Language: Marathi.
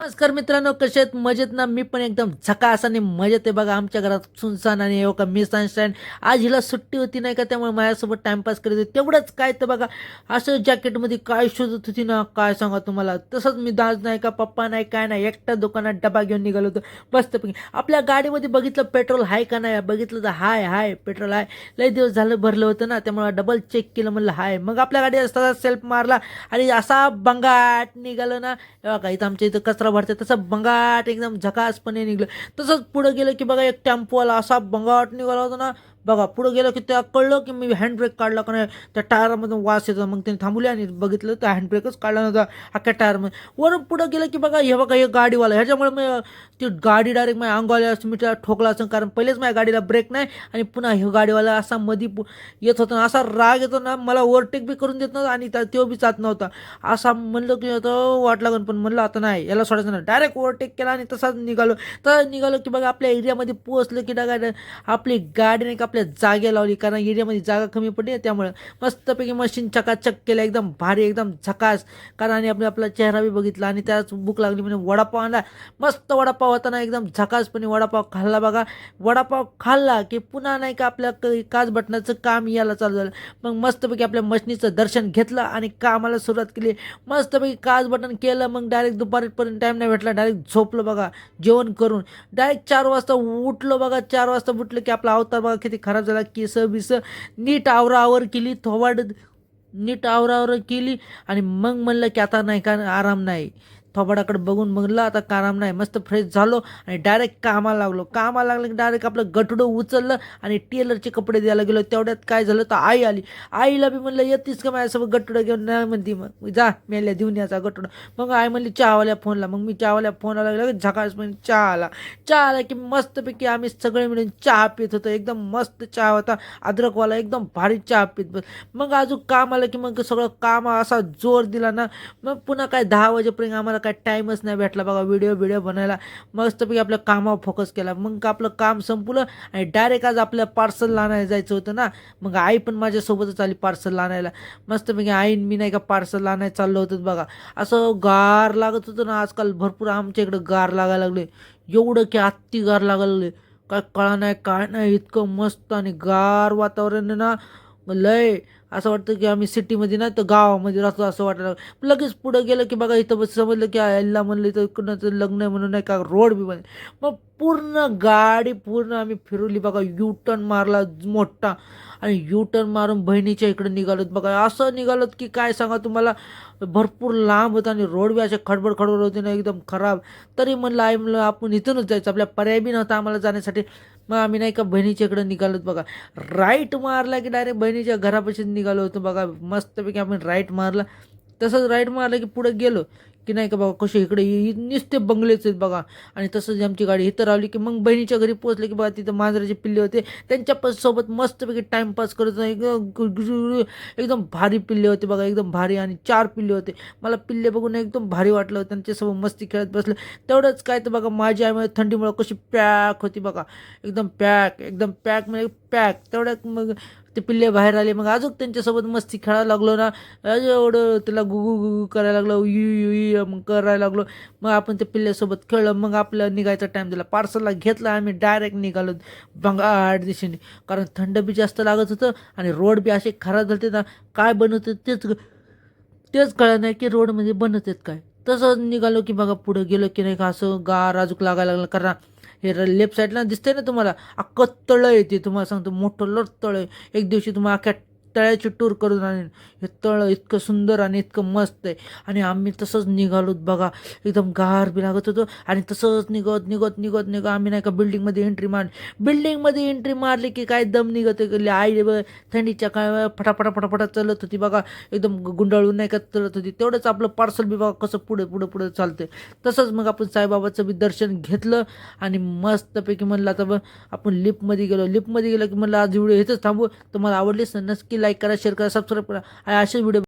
नमस्कार मित्रांनो कसे आहेत? मजेत ना? मी पण एकदम झकास आणि मजेत आहे. बघा आमच्या घरात सुनसान आणि हो का मी सनशाईन आज हिला सुट्टी होती नाही का? त्यामुळे माझ्यासोबत टाइमपास करत होती. तेवढंच काय तर बघा असं जॅकेटमध्ये काय शोधत होती ना? काय सांगा तुम्हाला? तसंच मी दाज नाही का पप्पा नाही काय नाही एकटा दुकानात डबा घेऊन निघालो होतो. मस्तपैकी. आपल्या गाडीमध्ये बघितलं पेट्रोल आहे का नाही? बघितलं तर हाय हाय पेट्रोल आहे लई दिवस झालं भरलं होतं ना त्यामुळे डबल चेक केलं म्हणलं हाय. मग आपल्या गाडी असताना सेल्फ मारला आणि असा बंगाट निघालं ना. हे बघा इथं आमच्या इथं कचरा भरते तसं बंगाट एकदम झकासपणे निघलं. तसंच पुढं गेलं की बघा एक टेम्पोवाला असा बंगाट निघाला होता ना बघा पुढं गेलं की त्या कळलं की मी हँडब्रेक काढला का नाही त्या टायरमधून वास येतो. मग त्यांनी थांबवले आणि बघितलं तर हँडब्रेकच काढला नव्हता अख्ख्या टायरमध्ये वरून पुढं गेलं की बघा हे बघा हे गाडीवाला. ह्याच्यामुळे मी ती गाडी डायरेक्ट माझ्या अंगाला असं मी त्याला ठोकला असं कारण पहिलेच माझ्या गाडीला ब्रेक नाही आणि पुन्हा हे गाडीवाला असा मधी येत होता ना असा राग येतो ना मला ओव्हरटेक बी करून देत नव्हता आणि त्या तो बी जात नव्हता. असा म्हणलं की तो वाट लागन पण म्हणलं आता नाही याला सोडायचं नाही. डायरेक्ट ओव्हरटेक केला आणि तसाच निघालो. तसाच निघालो की बघा आपल्या एरियामध्ये पोहोचलं की डायरेक्ट आपली गाडी नाही का आपल्या जागे लावली कारण एरियामध्ये जागा कमी पडली त्यामुळे त्यामुळं मस्तपैकी मशीन चकाचक केलं एकदम भारी एकदम झकास. कारण आणि आपण आपला चेहरा बी बघितला आणि त्याच भूक लागली म्हणजे वडापाव आणला. मस्त वडापाव होताना एकदम झकासपणे वडापाव खाल्ला बघा. वडापाव खाल्ला की पुन्हा नाही का आपल्या क- काच बटनाचं काम यायला चालू झालं. मग मस्तपैकी आपल्या मशनीचं दर्शन घेतलं आणि कामाला सुरुवात केली. मस्तपैकी काच बटन केलं मग डायरेक्ट दुपारीपर्यंत टाईम नाही भेटला डायरेक्ट झोपलं बघा. जेवण करून. डायरेक्ट चार वाजता उठलो बघा. चार वाजता उठलं की आपला अवतार बघा किती खराब झाला केस बिस नीट आवरावर केली थोवाड नीट आवरावर केली आणि मग म्हणलं की आता नाही का आराम नाही. थोबाडाकडे बघून म्हणलं आता काराम नाही मस्त फ्रेश झालो. आणि डायरेक्ट कामाला लागलो. कामाला लागलं की डायरेक्ट आपलं गठडं उचललं आणि टेलरचे कपडे द्यायला गेलो. तेवढ्यात काय झालं तर आई आली. आईला बी म्हणलं येतीस का माझ्यासोबत गठडं घेऊन? नाही म्हणती मग. जा मेल्या देऊन याचा गठडं मग आई म्हणली चहावाल्या फोनला. मग मी चहावाल्या फोनला लागला झकास म्हणजे चहा आला. चहा आला की मस्तपैकी आम्ही सगळे मिळून चहा पित होतो. एकदम मस्त चहा होता. अद्रकवाला एकदम भारी चहा पित बस. मग अजून काम आलं की मग सगळं काम असा जोर दिला ना. मग पुन्हा काय दहा वाजेपर्यंत आम्हाला काय टाईमच नाही भेटला बघा व्हिडिओ व्हिडिओ बनायला. मस्तपैकी आपल्या कामावर फोकस केला. मग आपलं काम संपलं आणि डायरेक्ट आज आपल्या पार्सल आणायला जायचं होतं ना. मग आई पण माझ्यासोबतच आली पार्सल आणायला. मस्तपैकी आईन मी नाही का पार्सल आणायला चाललो होतं बघा. असं गार लागत होतं ना आजकाल. भरपूर आमच्या इकडं गार लागायला लागले. एवढं की आत्ती गार लागायला लागले. काय कळा नाही काय नाही इतकं मस्त आणि गार वातावरण ना. लय असं वाटतं की आम्ही सिटीमध्ये ना तर गावामध्ये राहतो असं वाटायला लगेच पुढं गेलं की बघा इथं बस समजलं की यायला म्हणलं इथं कुणाचं लग्न आहे म्हणून नाही का रोड बी बन मग पूर्ण गाडी पूर्ण आम्ही फिरवली बघा यू टर्न मारला मोठा. आणि यू टर्न मारून बहिणीच्या इकडे निघालोत बघा. असं निघालोत की काय सांगा तुम्हाला? भरपूर लांब होतं आणि रोड बी असे खडबड खडबड होते ना एकदम खराब. तरी म्हणलं आई म्हणलं आपण इथूनच जायचं. आपल्या पर्याय बी नव्हता आम्हाला जाण्यासाठी. मग आम्ही नाही का बहिणीच्या इकडे निघालोत बघा. राईट मारला की डायरेक्ट बहिणीच्या घरापाशी निघालो होतो बघा मस्तपैकी आपण राईट मारला. तसंच राईट मारलं की पुढे गेलो. की नाही का बाबा कसे इकडे नुसते बंगलेच आहेत बघा. आणि तसंच आमची गाडी इथं रावली की मग बहिणीच्या घरी पोहोचले की बघा तिथं मांजराचे पिल्ले होते. त्यांच्या पण सोबत मस्तपैकी टाईमपास करत नाही एकदम एकदम भारी पिल्ले होते बघा एकदम भारी आणि चार पिल्ले होते. मला पिल्ले बघून एकदम भारी वाटलं. त्यांच्यासोबत मस्ती खेळत बसलं. तेवढंच काय तर बघा माझी आईमध्ये थंडीमुळे कशी पॅक होती बघा. एकदम पॅक एकदम पॅक म्हणजे पॅक. तेवढ्यात मग ते पिल्ले बाहेर आले. मग अजून त्यांच्यासोबत मस्ती खेळायला लागलो ना. अजून एवढं त्याला गुगू गुगू करायला लागलो. यू यू यू मग करायला लागलो. मग आपण त्या पिल्ल्यासोबत खेळलं मग आपलं निघायचा टाईम दिला पार्सलला घेतला आम्ही डायरेक्ट निघालो बंगाड दिशेने. कारण थंड बी जास्त लागत होतं आणि रोड बी असे खराब झाले ना काय बनवते तेच तेच कळलं नाही की रोडमध्ये बनत आहेत काय. तसं निघालो की बघा पुढं गेलो की नाही का असं गार अजूक लागायला लागलं. कारण हे लेफ्ट साईडला दिसतंय ना तुम्हाला अख्खं तळं येते. तुम्हाला सांगतो मोठं लट तळं आहे. एक दिवशी तुम्हाला अख्ख्या तळ्याची टूर करून आणेन हे तळं इतकं सुंदर आणि इतकं मस्त आहे. आणि आम्ही तसंच निघालोत बघा. एकदम गार बी लागत होतो. आणि तसंच निघत निघत निघत निघत. आम्ही नाही का बिल्डिंगमध्ये एंट्री मार बिल्डिंगमध्ये एंट्री मारली की काय दम निघत गेली आई थंडीच्या काय फटाफटा फटाफटा चालत होती बघा. एकदम गुंडाळून नाही का चालत होती. तेवढंच आपलं पार्सल बी बघा कसं पुढे पुढे पुढे चालते तसंच मग आपण साईबाबाचं बी दर्शन घेतलं आणि मस्तपैकी म्हणलं आता आपण लिफ्टमध्ये गेलो. लिफ्टमध्ये गेलो की म्हणलं आज व्हिडिओ इथंच थांबू. तुम्हाला आवडलीच नक्की लाईक करा शेअर करा सबस्क्राईब करा. आणि असेच व्हिडिओ